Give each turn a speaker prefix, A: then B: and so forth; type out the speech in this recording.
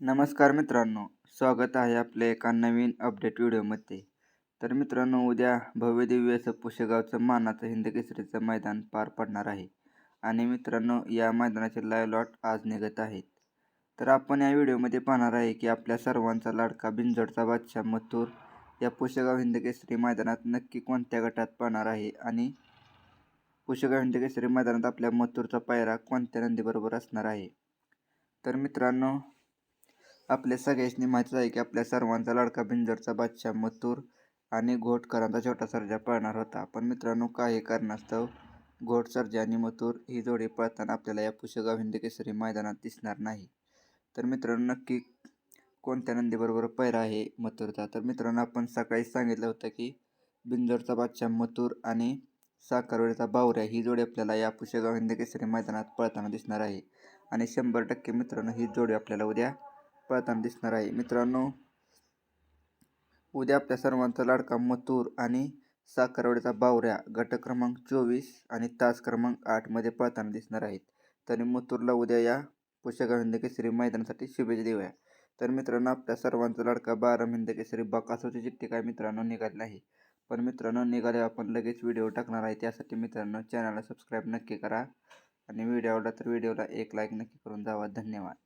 A: नमस्कार मित्रांनो स्वागत आहे आपल्या एका नवीन अपडेट व्हिडिओमध्ये. तर मित्रांनो उद्या भव्यदिव्य असं पुशेगावचं मानाचं हिंदकेसरीचं मैदान पार पडणार आहे. आणि मित्रांनो या मैदानाचे लाईव्ह लॉट आज निघत आहेत. तर आपण या व्हिडिओमध्ये पाहणार आहे की आपल्या सर्वांचा लाडका बिंजोडचा बादशाह मथुर या पुशेगाव हिंदकेसरी मैदानात नक्की कोणत्या गटात पाहणार आहे आणि पुशेगाव हिंदकेसरी मैदानात आपल्या मथुरचा पायरा कोणत्या नंदीबरोबर असणार आहे? तर मित्रांनो आपल्या सगळ्यांनी माहीतच आहे की आपल्या सर्वांचा लाडका बिंजरचा बादशाह मथुर आणि घोटकरांचा छोटा सर्जा पळणार होता. पण मित्रांनो काही कारणास्तव घोट सर्जा आणि मथुर ही जोडी पळताना आपल्याला या पुशेगाव हिंद केसरी मैदानात दिसणार नाही. तर मित्रांनो नक्की कोणत्या नंदीबरोबर पैरा आहे मथुरचा? तर मित्रांनो आपण सकाळी सांगितलं होतं की बिंजरचा बादशाह मथुर आणि साखरवडीचा बावऱ्या ही जोडी आपल्याला या पुशेगाव हिंद केसरी मैदानात पळताना दिसणार आहे. आणि शंभर टक्के मित्रांनो ही जोडी आपल्याला उद्या पळताना दिसणार आहे. मित्रांनो उद्या आपल्या सर्वांचा लाडका मथुर आणि साखरवड्याचा बावऱ्या गट क्रमांक चोवीस आणि तास क्रमांक आठमध्ये पळताना दिसणार आहेत. तर मथुरला उद्या या पोषक केसरी मैदानासाठी शुभेच्छा देऊया. तर मित्रांनो आपल्या सर्वांचा लाडका बारा हिंद केसरी बकासूची चिठ्ठी काय मित्रांनो निघाली नाही. पण मित्रांनो निघाले आपण लगेच व्हिडिओ टाकणार आहे. त्यासाठी मित्रांनो चॅनलला सबस्क्राईब नक्की करा. आणि व्हिडिओ आवडला तर व्हिडिओला एक लाईक नक्की करून जावा. धन्यवाद.